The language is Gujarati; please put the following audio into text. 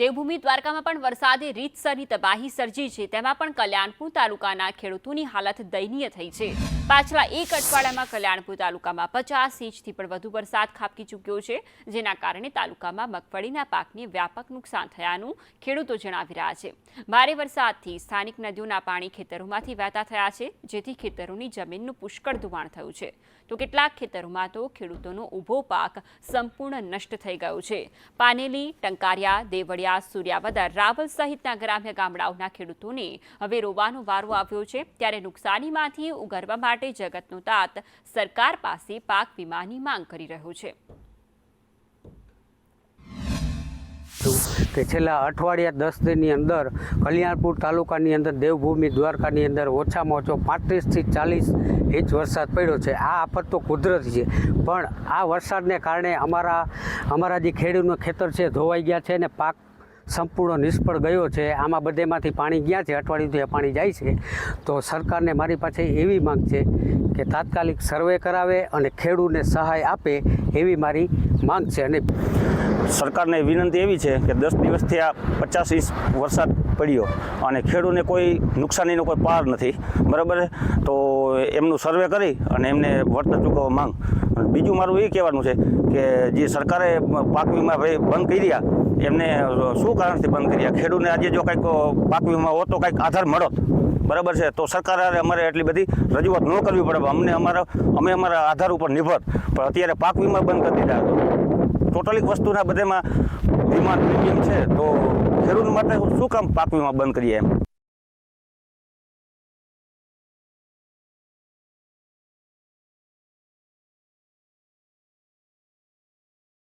દેવભૂમિ દ્વારકામાં પણ વરસાદે રીતસરની તબાહી સર્જી છે. તેમાં પણ કલ્યાણપુર તાલુકાના ખેડૂતોની હાલત દયનીય થઈ છે. પાછલા એક અઠવાડિયામાં કલ્યાણપુર તાલુકામાં પચાસ ઇંચથી પણ વધુ વરસાદ ખાબકી ચૂક્યો છે, જેના કારણે તાલુકામાં મગફળીના પાકને વ્યાપક નુકસાન થયાનું ખેડૂતો જણાવી રહ્યા છે. ભારે વરસાદથી સ્થાનિક નદીઓના પાણી ખેતરોમાંથી વહેતા થયા છે, જેથી ખેતરોની જમીનનું પુષ્કળ ધોવાણ થયું છે. તો કેટલાક ખેતરોમાં તો ખેડૂતોનો ઊભો પાક સંપૂર્ણ નષ્ટ થઈ ગયો છે. પાનેલી, ટંકારિયા, દેવળિયા સૂર્યાવદર રાવલ સહિતના ગ્રામ્ય ગામડાઓના ખેડૂતોને હવે રોવાનો વારો આવ્યો છે. ત્યારે નુકસાનીમાંથી ઉગરવા માટે જગતનો તાત સરકાર પાસે પાક વીમાની માંગ કરી રહ્યો છે. કે છેલ્લા અઠવાડિયા દસ દિનની અંદર કલ્યાણપુર તાલુકાની અંદર દેવભૂમિ દ્વારકાની અંદર ઓછામાં ઓછો પાંત્રીસથી ચાલીસ ઇંચ વરસાદ પડ્યો છે. આ આફત તો કુદરતી છે. પણ આ વરસાદને કારણે અમારા અમારા જે ખેડૂતનું ખેતર છે, ધોવાઈ ગયા છે અને પાક સંપૂર્ણ નિષ્ફળ ગયો છે. આમાં બધેમાંથી પાણી ગયા છે. અઠવાડિયુંથી પાણી જાય છે. તો સરકારને મારી પાસે એવી માંગ છે કે તાત્કાલિક સર્વે કરાવે અને ખેડૂતને સહાય આપે એવી મારી માંગ છે અને સરકારને વિનંતી એવી છે કે દસ દિવસથી આ પચાસ ઇંચ વરસાદ પડ્યો અને ખેડૂતને કોઈ નુકસાનીનો કોઈ પાર નથી. બરાબર? તો એમનું સર્વે કરી અને એમને વળતર ચૂકવવા માંગ. બીજું મારું એ કહેવાનું છે કે જે સરકારે પાક વીમા ભાઈ બંધ કરી રહ્યા, એમને શું કારણથી બંધ કર્યા ખેડૂતને આજે જો કંઈક પાક વીમા હોત તો કંઈક આધાર મળત. બરાબર છે? તો સરકારે અમારે એટલી બધી રજૂઆત ન કરવી પડે. અમને અમારા, અમે અમારા આધાર ઉપર નિર્ભર. પણ અત્યારે પાક વીમા બંધ કરી દીધા. ટોટલી વસ્તુના બધેમાં વીમા પ્રીમિયમ છે. તો ખેડૂત માટે શું કામ પાક વીમા બંધ કરીએ એમ?